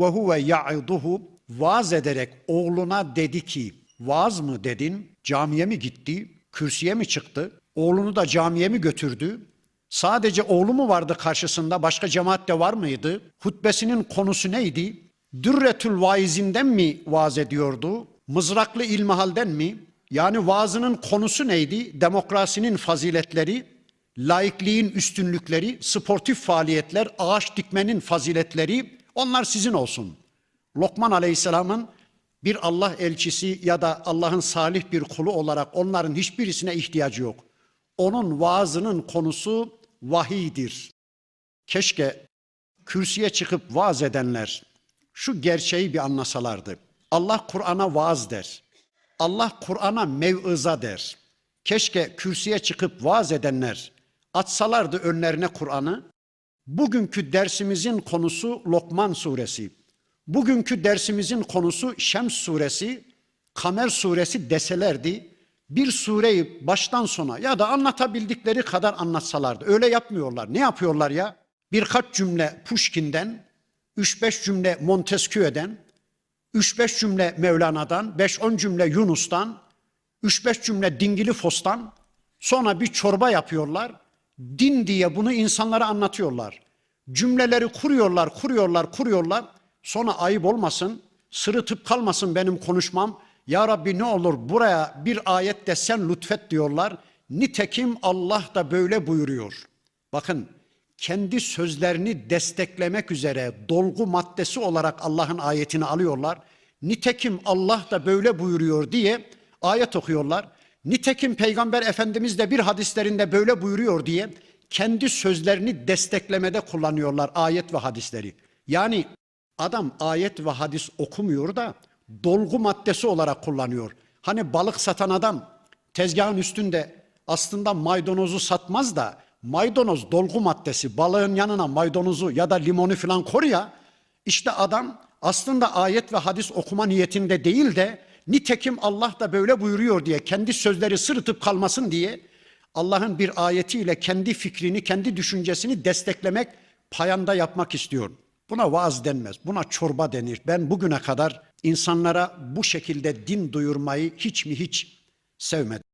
ve huve ya'iduhu vaaz ederek oğluna dedi ki vaaz mı dedin? Camiye mi gitti? Kürsüye mi çıktı? Oğlunu da camiye mi götürdü? Sadece oğlu mu vardı karşısında? Başka cemaat de var mıydı? Hutbesinin konusu neydi? Dürretül vaizinden mi vaaz ediyordu? Mızraklı ilmihalden mi? Yani vaazının konusu neydi? Demokrasinin faziletleri laikliğin üstünlükleri, sportif faaliyetler, ağaç dikmenin faziletleri onlar sizin olsun. Lokman Aleyhisselam'ın bir Allah elçisi ya da Allah'ın salih bir kulu olarak onların hiçbirisine ihtiyacı yok. Onun vaazının konusu vahiydir. Keşke kürsüye çıkıp vaaz edenler şu gerçeği bir anlasalardı. Allah Kur'an'a vaaz der. Allah Kur'an'a mev'iza der. Keşke kürsüye çıkıp vaaz edenler atsalardı önlerine Kur'an'ı. Bugünkü dersimizin konusu Lokman suresi. Bugünkü dersimizin konusu Şems suresi, Kamer suresi deselerdi. Bir sureyi baştan sona ya da anlatabildikleri kadar anlatsalardı. Öyle yapmıyorlar. Ne yapıyorlar ya? Birkaç cümle Pushkin'den, 3-5 cümle Montesquieu'den, 3-5 cümle Mevlana'dan, 5-10 cümle Yunus'tan, 3-5 cümle Dingili Fos'tan, sonra bir çorba yapıyorlar. Din diye bunu insanlara anlatıyorlar. Cümleleri kuruyorlar, kuruyorlar, kuruyorlar. Sonra ayıp olmasın, sırıtıp kalmasın benim konuşmam. Ya Rabbi ne olur buraya bir ayette sen lütfet diyorlar. Nitekim Allah da böyle buyuruyor. Bakın kendi sözlerini desteklemek üzere dolgu maddesi olarak Allah'ın ayetini alıyorlar. Nitekim Allah da böyle buyuruyor diye ayet okuyorlar. Nitekim Peygamber Efendimiz de bir hadislerinde böyle buyuruyor diye kendi sözlerini desteklemede kullanıyorlar ayet ve hadisleri. Yani adam ayet ve hadis okumuyor da dolgu maddesi olarak kullanıyor. Hani balık satan adam tezgahın üstünde aslında maydanozu satmaz da maydanoz dolgu maddesi balığın yanına maydanozu ya da limonu falan koy ya işte adam aslında ayet ve hadis okuma niyetinde değil de nitekim Allah da böyle buyuruyor diye kendi sözleri sırıtıp kalmasın diye Allah'ın bir ayetiyle kendi fikrini, kendi düşüncesini desteklemek, payanda yapmak istiyor. Buna vaaz denmez, buna çorba denir. Ben bugüne kadar insanlara bu şekilde din duyurmayı hiç mi hiç sevmedim.